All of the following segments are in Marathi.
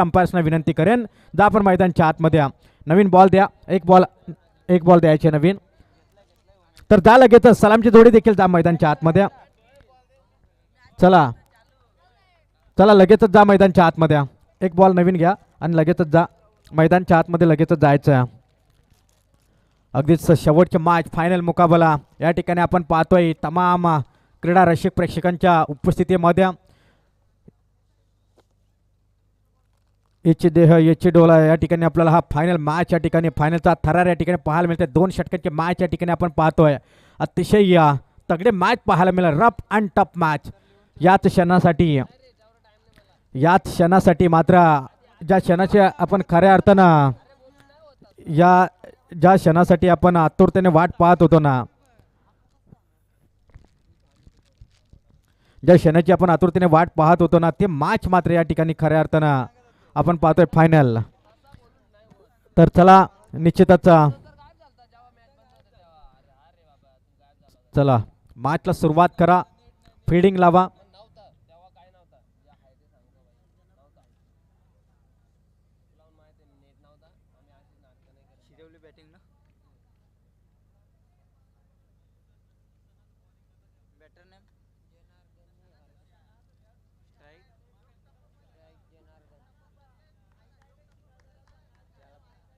अंपायर्सना विनंती करेन। जा आपण मैदानच्या आतमध्ये या. नवीन बॉल द्या। एक बॉल एक बॉल द्यायचे नवीन। तर जा लगेचच सलामची जोडी देखील जा मैदानच्या आतमध्ये चला। चला लगेचच जा मैदानच्या आतमध्ये एक बॉल नवीन घ्या आणि लगेचच जा मैदानच्या आतमध्ये लगेचच जायचं आहे अगदीच शेवटचे मॅच फायनल मुकाबला. या ठिकाणी आपण पाहतोय तमाम क्रीडा रसिक प्रेक्षकांच्या उपस्थितीमध्ये. याची देह याची डोला या ठिकाणी आपल्याला हा फायनल मॅच या ठिकाणी फायनलचा थरार या ठिकाणी पाहायला मिळते दोन षटकांचे मॅच या ठिकाणी आपण पाहतोय. अतिशय या तगडे मॅच पाहायला मिळेल. रफ अँड टफ मॅच याच क्षणासाठी याच क्षणासाठी मात्र ज्या क्षणाचे आपण खऱ्या अर्थानं या ज्या क्षणासाठी आपण आतुरतेने वाट पाहत होतो ना ज्या क्षणाची आपण आतुरतेने वाट पाहत होतो ना ते मॅच मात्र या ठिकाणी खऱ्या अर्थानं आपण पाहतोय फायनल तर चला निश्चितच चला मॅचला सुरुवात करा. फिल्डिंग लावा शिजवली बॅटिंग ना बॅटर नेम स्ट्राईक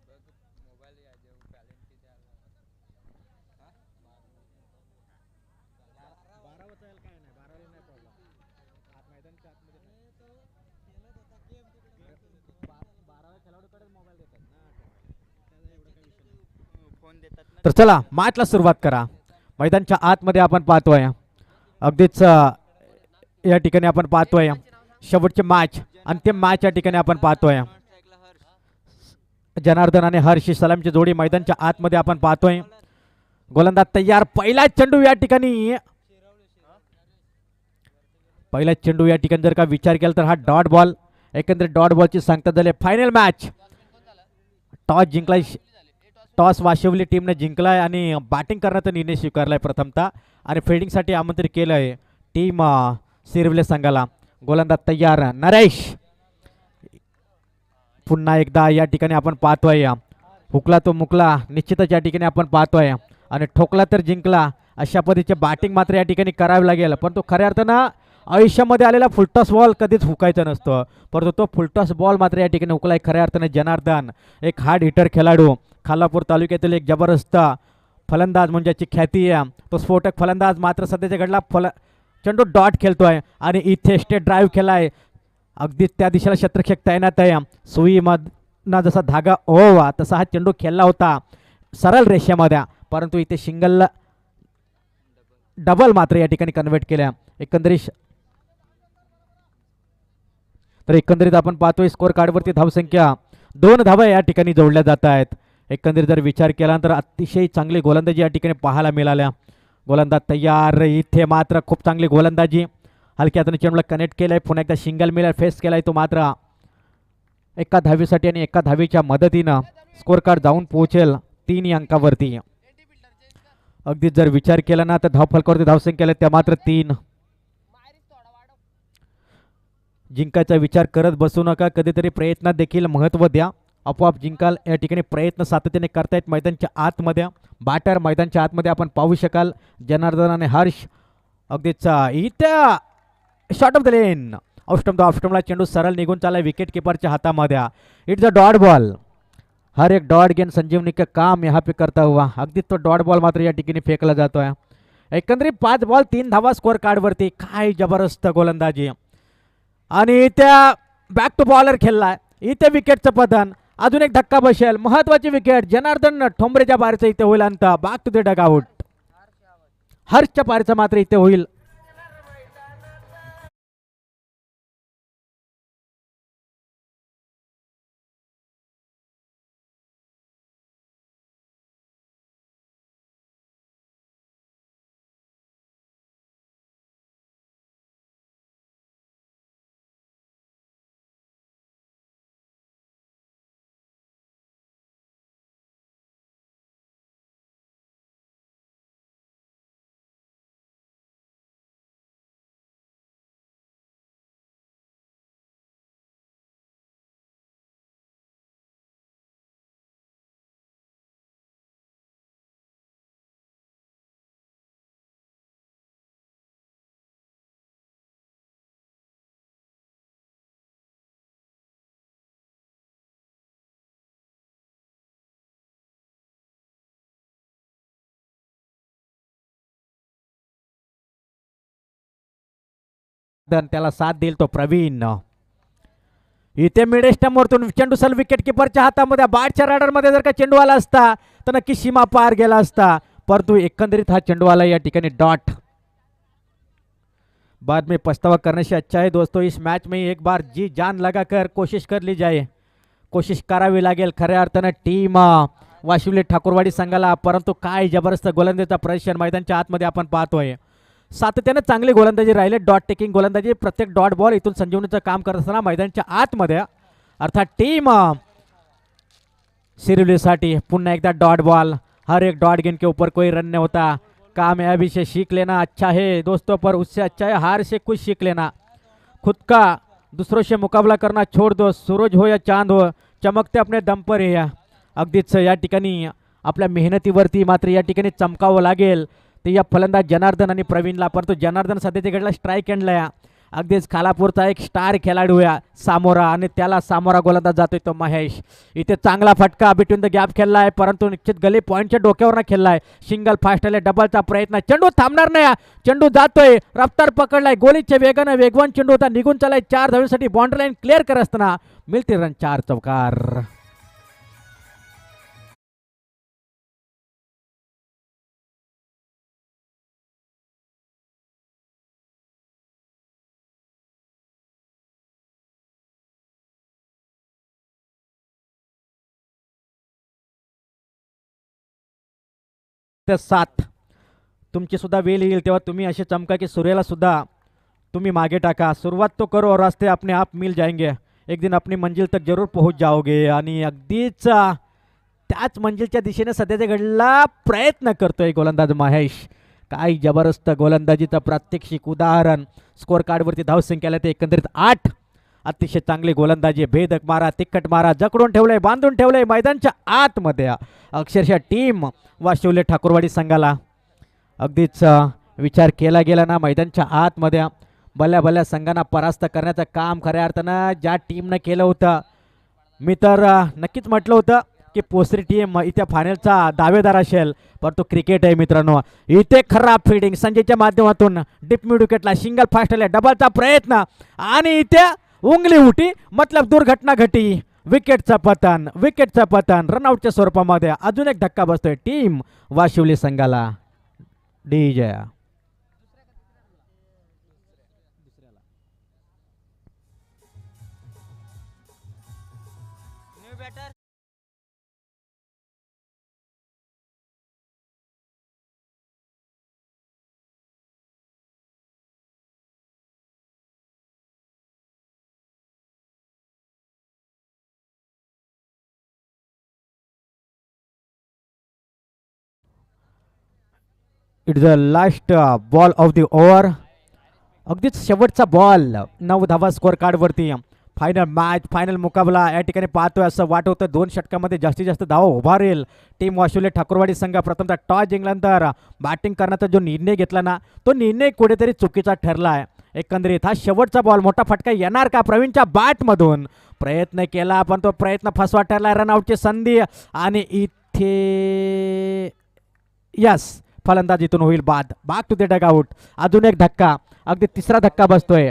बघ मोबाईल या जे बॅलन्स किती आला हा फोन देतात ना तर चला मॅचला सुरुवात करा. मैदानच्या आतमध्ये आपण पाहतोय. अगदीच या ठिकाणी आपण पाहतोय. शेवटचे मॅच अंतिम मॅच या ठिकाणी आपण पाहतोय. जनार्दन आणि हर्षी सलामची जोडी मैदानच्या आतमध्ये आपण पाहतोय. गोलंदाज तयार. पहिला चेंडू या ठिकाणी. पहिला चेंडू या ठिकाणी जर का विचार केला तर हा डॉट बॉल एकंदरीत डॉट बॉलची सांगता झाली फायनल मॅच टॉस जिंकलाय. टॉस वाशिवली टीमने जिंकलाय आणि बॅटिंग करण्याचा निर्णय स्वीकारलाय प्रथमतः. आणि फिल्डिंगसाठी आमंत्रित केलं आहे टीम सिरवले संघाला. गोलंदाज तयार. नरेश! पुन्हा एकदा या ठिकाणी आपण पाहतोय. हुकला तो मुकला. निश्चितच या ठिकाणी आपण पाहतोय. आणि ठोकला तर जिंकला. अशा पद्धतीचे बॅटिंग मात्र या ठिकाणी करावी लागेल. परंतु खऱ्या अर्थानं आयुष्यामध्ये आलेला फुलटॉस बॉल कधीच हुकायचा नसतो. परंतु तो फुलटॉस बॉल मात्र या ठिकाणी हुकलाय खऱ्या अर्थाने जनार्दन. एक हार्ड हिटर खेळाडू. खालापूर तालुक्यातील एक जबरदस्त फलंदाज म्हणजे याची ख्याती आहे तो स्फोटक फलंदाज मात्र सध्याच्या घडला फल चेंडू डॉट खेळतो आहे आणि इथे स्टेट ड्राईव्ह केलाय. अगदी त्या दिशेला शत्रक्षक तैनात आहे. सुईमधनं जसा धागा ओवा तसा हा चेंडू खेळला होता. सरळ रेषेमध्ये परंतु इथे शिंगलला डबल मात्र या ठिकाणी कन्वर्ट केल्या. एकंदरीत तर एकंदरीत आपण पाहतोय स्कोअर कार्डवरती धावसंख्या. दोन धावा या ठिकाणी जोडल्या जात आहेत. एकंदरीत जर विचार केला तर अतिशय चांगली गोलंदाजी या ठिकाणी पाहायला मिळाल्या. गोलंदाज तयार इथे मात्र खूप चांगली गोलंदाजी. हलक्या हाताने चेंडूला कनेक्ट केलाय. पुन्हा एकदा सिंगल मिळाला फेस केलाय तो मात्र. एका धावीसाठी आणि एका धावीच्या मदतीनं स्कोअर कार्ड जाऊन पोहोचेल तीन अंकावरती. अगदी जर विचार केला ना तर धाव फलकावरती धावसंख्या आल्या त्या मात्र तीन. जिंकायचा विचार करत बसू नका. कधीतरी प्रयत्नात देखील महत्त्व द्या. आपोआप जिंकाल. या ठिकाणी प्रयत्न सातत्याने करतायत मैदानच्या आतमध्ये. बाटर मैदानच्या आतमध्ये आपण पाहू शकाल. जनार्दन आणि हर्ष अगदीच इथं short of the length off stump the ऑफस्टमला चेंडू सरळ निघून चालला विकेट किपरच्या हातामध्ये. इट्स अ डॉट बॉल हर एक डॉट गेन संजीवनी का काम यहाँ पे करता हुआ. अगदीच तो डॉट बॉल मात्र या ठिकाणी फेकला जातोय. एकंदरीत पाच बॉल तीन धावा स्कोअर कार्डवरती काय जबरदस्त गोलंदाजी. आणि इथे बॅक टू बॉलर खेळलाय. इथे विकेटचं पतन. अजून एक धक्का बसेल. महत्वाची विकेट जनार्दन ठोंबरेच्या पारीचं इथे होईल अंत. Back to the dugout हर्षच्या पारीचं मात्र इथे होईल. त्याला साथ देईल तो प्रवीण. इथे मिड वरतून चेंडू सल विकेट किपरच्या हातामध्ये बाटच्या राडरमध्ये जर का चेंडू आला असता तर नक्की सीमा पार गेला असता. परंतु एकंदरीत हा चेंडू आला या ठिकाणी डॉट. बाद में पछतावा करने से अच्छा है दोस्तों इस मैच में एक बार जी जान लगाकर कोशिश कर ली जाए. कोशिश करावी लागेल खऱ्या अर्थानं टीम. वाशिवले ठाकूरवाडी संघाला परंतु काय जबरदस्त गोलंदाजीचा प्रदर्शन मैदानच्या आतमध्ये आपण पाहतोय. सातत्यानं चांगली गोलंदाजी राहिले. डॉट टेकिंग गोलंदाजी. प्रत्येक डॉट बॉल इथून संजीवनीचं काम करत असताना मैदानच्या आतमध्ये अर्थात टीम सिरिवलीसाठी पुन्हा एकदा डॉट बॉल हर एक डॉट गेंद के ऊपर कोई रन नहीं होता. कामयाबी से सीख लेना अच्छा है. दोस्तों पर उससे अच्छा है. हार से कुछ सीख लेना खुद का दूसरों से मुकाबला करना छोड़ दो. सूरज हो या चांद हो चमकते अपने दम पर या अगदीच या ठिकाणी आपल्या मेहनतीवरती मात्र या ठिकाणी चमकावं लागेल. ते या फलंदाज जनार्दन आणि प्रवीणला परंतु जनार्दन सध्याच्या घडला स्ट्राईक या. अगदीच खालापूरचा एक स्टार खेळाडू या सामोरा आणि त्याला सामोरा गोलंदाज जातोय तो महेश. इथे चांगला फटका बिटवीन द गॅप खेळला आहे परंतु निश्चित गली पॉईंटच्या डोक्यावर खेळला आहे सिंगल फास्ट आले डबलचा प्रयत्न. चेंडू थांबणार नाही हा. चेंडू जातोय रफ्तार पकडलाय गोलीच्या वेगानं वेगवान चेंडू होता. निघून चालाय चार धावीसाठी बाउंड्री लाईन क्लिअर करत असताना मिळते रन चार चौकार. तर सात. तुमचीसुद्धा वेल वेळ येईल तेव्हा तुम्ही असे चमका की सूर्यालासुद्धा तुम्ही मागे टाका. सुरुवात तो करो और रास्ते अपने आप मिल जाएंगे. एक दिन अपनी मंजिल तक जरूर पोहोच जाओगे आणि अगदीच त्याच मंजिलच्या दिशेने सध्याच्या घडला प्रयत्न करतोय गोलंदाज महेश. काय जबरदस्त गोलंदाजीचं प्रात्यक्षिक उदाहरण. स्कोअर कार्डवरती धावसंख्याला ते एकंदरीत आठ. अतिशय चांगली गोलंदाजी भेदक मारा तिक्कट मारा जकडून ठेवलंय बांधून ठेवलंय मैदानच्या आतमध्ये. अक्षरशः टीम वाशिवले ठाकूरवाडी संघाला अगदीच विचार केला गेला ना मैदानच्या आतमध्ये. भल्या भल्या संघांना परास्त करण्याचं काम खऱ्या अर्थानं ज्या टीमनं केलं होतं. मी तर नक्कीच म्हटलं होतं की पोसरी टीम इथे फायनलचा दावेदार असेल परंतु क्रिकेट आहे मित्रांनो. इथे खराब फिल्डिंग संजयच्या माध्यमातून डिप मिड विकेटला सिंगल फास्ट आले डबलचा प्रयत्न. आणि इथे उंगली उठी मतलब दुर्घटना घटी. विकेटचं पतन विकेटचं पतन. रनआउटच्या स्वरूपामध्ये अजून एक धक्का बसतोय टीम वाशिवली संघाला. डी Jaya. It the last ball of the over अगदीच शेवटचा बॉल नऊ धावा स्कोअर कार्डवरती फायनल मॅच फायनल मुकाबला. या ठिकाणी पाहतोय असं वाट होतं दोन षटकामध्ये जास्तीत जास्त धावा उभारेल टीम वाशिवले ठाकूरवाडी संघ प्रथमतः टॉस जिंकल्यानंतर बॅटिंग करण्याचा जो निर्णय घेतला ना तो निर्णय कुठेतरी चुकीचा ठरला आहे एकंदरीत हा शेवटचा बॉल मोठा फटका येणार का प्रवीणच्या बॅटमधून प्रयत्न केला पण तो प्रयत्न फसवा ठरला रनआउटची संधी. आणि इथे यस फलंदाजीतून होईल बाद. बाग टू द डगआउट अजून एक धक्का. अगदी तिसरा धक्का बसतोय.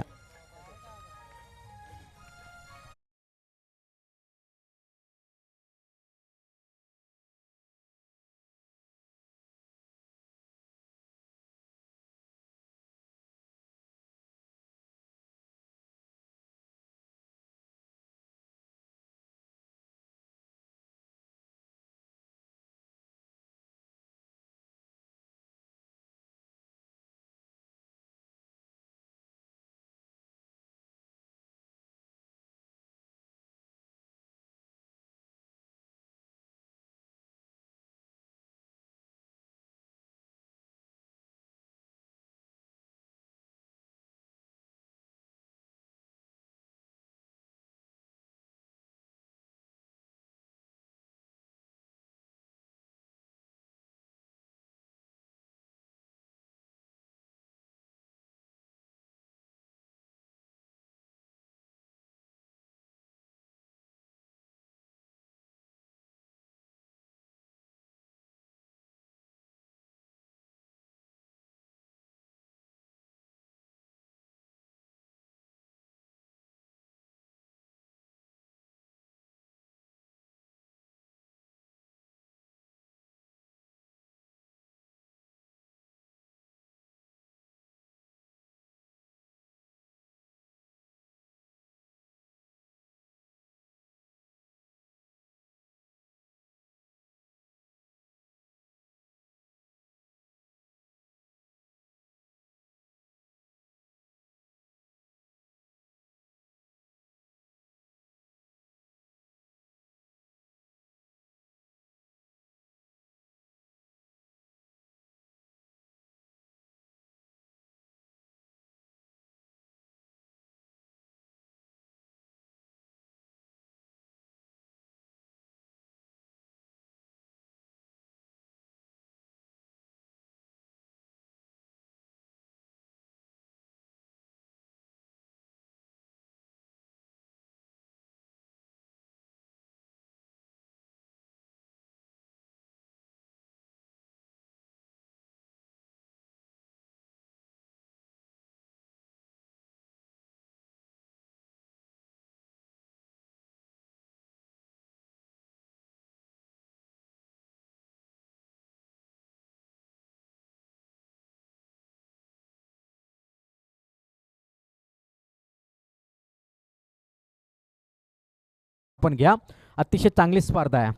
पण घ्या. अतिशय चांगली स्पर्धा आहे.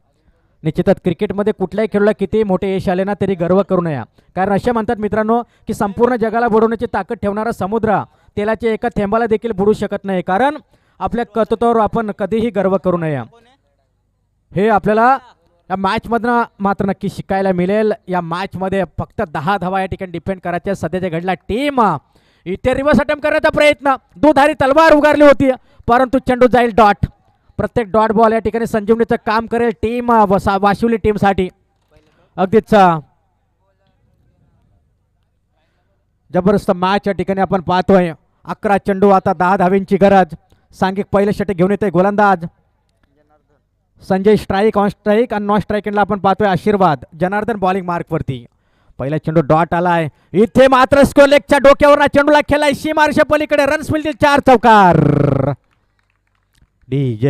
निश्चितच क्रिकेटमध्ये कुठल्याही खेळाला कितीही मोठे यश आले ना तरी गर्व करू नये. कारण असे म्हणतात मित्रांनो की संपूर्ण जगाला बुडवण्याची ताकद ठेवणारा समुद्र तेलाच्या एका थेंबाला देखील बुडू शकत नाही. कारण आपल्या कर्तृत्वावर आपण कधीही गर्व करू नये. हे आपल्याला या मॅचमधनं मात्र नक्की शिकायला मिळेल. या मॅचमध्ये फक्त दहा धावा या ठिकाणी डिफेंड करायच्या. सध्याच्या घडला टीम इथे रिव्हर्स अटेम्प्ट करण्याचा प्रयत्न. दुधारी तलवार उगारली होती परंतु चेंडू जाईल डॉट. प्रत्येक डॉट बॉल या ठिकाणी संजीवनीचं काम करेल टीम वाशिवली टीमसाठी. अगदीच जबरदस्त मॅच या ठिकाणी आपण पाहतोय. अकरा चेंडू आता दहा धावींची गरज. सांघिक पहिले षटक घेऊन येते गोलंदाज. संजय स्ट्राईक ऑन स्ट्राईक आणि नॉन स्ट्राईकला आपण पाहतोय आशीर्वाद. जनार्दन बॉलिंग मार्कवरती पहिला चेंडू डॉट आलाय. इथे मात्र स्कोलेकच्या डोक्यावर चेंडूला खेळाय. सीमारशा पलीकडे. रन्स मिळतील चार चौकार. ดีเจ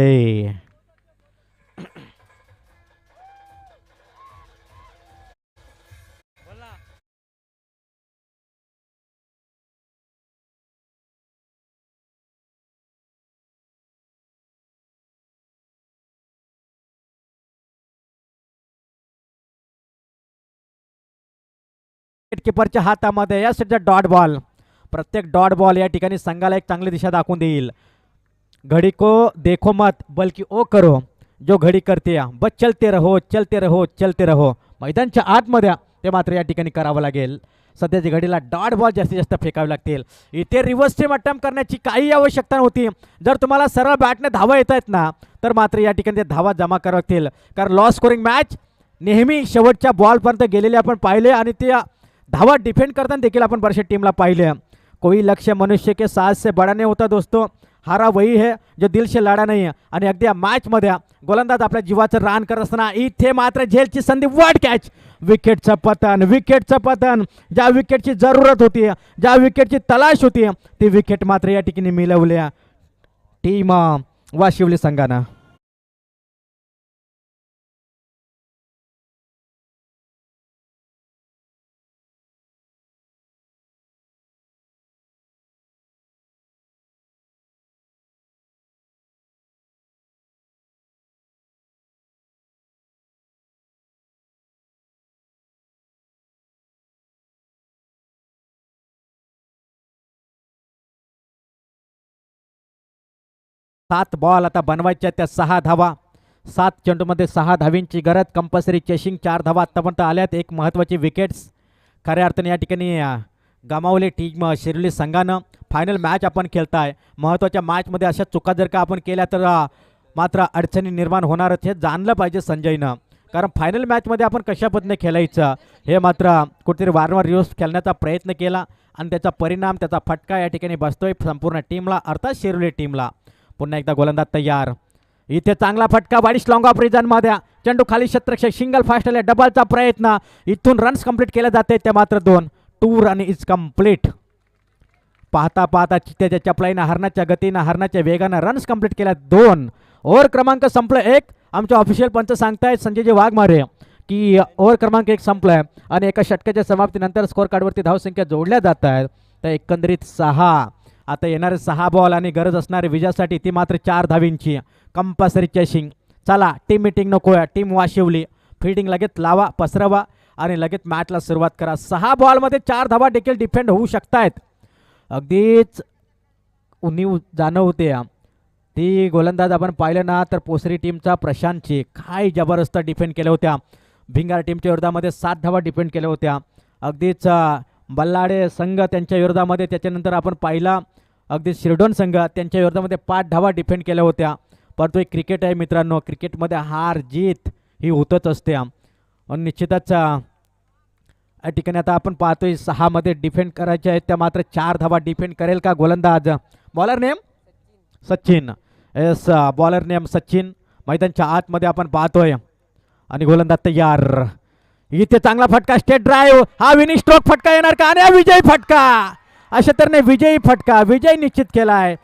किपरच्या हातामध्ये या सध्या डॉट बॉल प्रत्येक डॉट बॉल या ठिकाणी संघाला एक चांगली दिशा दाखवून देईल. घडी को देखो मत बल्कि ओ करो जो घडी करते या बस चलते रहो चलते रहो चलते रहो। मैदानच्या आतमध्ये ते मात्र या ठिकाणी करावं लागेल। सध्याच्या घडीला डॉट बॉल जास्तीत जास्त फेकावे लागतील. इथे रिव्हर्स टीम अटेम्प्ट करण्याची काही आवश्यकता नव्हती. जर तुम्हाला सरळ बॅटने धावा येत आहेत ना तर मात्र या ठिकाणी ते धावा जमा करावं लागतील. कारण लॉस स्कोरिंग मॅच नेहमी शेवटच्या बॉलपर्यंत गेलेले आपण पाहिले आणि ते धावा डिफेंड करताना देखील आपण बऱ्याचशा टीमला पाहिले. कोई लक्ष्य मनुष्य के साथ से बड़ा नहीं होता दोस्तों. हारा वही है जो दिल से लढा नाही आणि अगदी या मॅचमध्ये गोलंदाज आपल्या जीवाचं रान करत असताना इथे मात्र झेलची संधी वाट कॅच विकेटचं पतन विकेटचं पतन. ज्या विकेटची जरूरत होती ज्या विकेटची तलाश होती ती विकेट मात्र या ठिकाणी मिळवल्या टीम वाशिवली संघानं. सात बॉल आता बनवायच्या त्या सहा धावा. सात चेंडूमध्ये सहा धावींची गरज कंपल्सरी चेशिंग चार धावा आत्तापर्यंत आल्यात. एक महत्त्वाची विकेट्स खऱ्या अर्थाने या ठिकाणी गमावले टीम शिरली संघानं. फायनल मॅच आपण खेळताय. महत्त्वाच्या मॅचमध्ये अशा चुका जर का आपण केल्या तर मात्र अडचणी निर्माण होणारच. हे जाणलं पाहिजे संजयनं. कारण फायनल मॅचमध्ये आपण कशा पद्धतीने खेळायचं? हे मात्र कुठेतरी वारंवार रिव्हर्स खेळण्याचा प्रयत्न केला. आणि त्याचा परिणाम त्याचा फटका या ठिकाणी बसतोय संपूर्ण टीमला अर्थात शिरवली टीमला पुन्हा एकदा गोलंदाज तयार. इथे चांगला फटका बारीश लॉंग ऑफमध्ये. चेंडू खाली शत्रक्ष सिंगल फास्ट आले डबलचा प्रयत्न. इथून रन्स कंप्लीट केले जाते. ते मात्र दोन. टू रन इज कंप्लीट पाहता पाहता त्याच्या चपलाईनं हरणाच्या गतीनं हरणाच्या वेगानं रन्स कंप्लीट केल्या दोन. ओव्हर क्रमांक संपलं एक. आमच्या ऑफिशियल पंच सांगतायत संजयजी वाघमारे की ओव्हर क्रमांक एक संपलाय. आणि एका षटकाच्या समाप्तीनंतर स्कोअर कार्डवरती धावसंख्या जोडल्या जात आहेत तर एकंदरीत सहा. आता येणारे सहा बॉल आणि गरज असणारी विजयासाठी ती मात्र चार धावींची. कंपल्सरी चेशिंग चला टीम मिटिंग नको आहे टीम वाशिवली. फिल्डिंग लगेच लावा पसरवा आणि लगेच मॅचला सुरुवात करा. सहा बॉलमध्ये चार धावा देखील डिफेंड होऊ शकतायत. अगदीच उणीव जाणवते ती गोलंदाज आपण पाहिलं ना तर पोसरी टीमचा प्रशांतची काय जबरदस्त डिफेंड केल्या होत्या. भिंगार टीमच्या विरोधामध्ये सात धावा डिफेंड केल्या होत्या. अगदीच बल्लाडे संघ त्यांच्या विरोधामध्ये त्याच्यानंतर आपण पाहिला अगदी शिरडोन संघ त्यांच्या विरोधामध्ये पाच धावा डिफेंड केल्या होत्या. परंतु एक क्रिकेट आहे मित्रांनो क्रिकेटमध्ये हार जीत ही होतच असते. आणि निश्चितच या ठिकाणी आता आपण पाहतोय सहामध्ये डिफेंड करायचे आहेत त्या मात्र चार धावा डिफेंड करेल का गोलंदाज? Bowler name? Sachin. Yes bowler name Sachin. मैदानच्या आतमध्ये आपण पाहतोय. आणि गोलंदाज तयार. इथे चांगला फटका स्टेट ड्राईव्ह हा विनी स्ट्रोक फटका येणार का? आणि हा विजयी फटका. अशा तऱ्हेने विजयी फटका विजय निश्चित केला आहे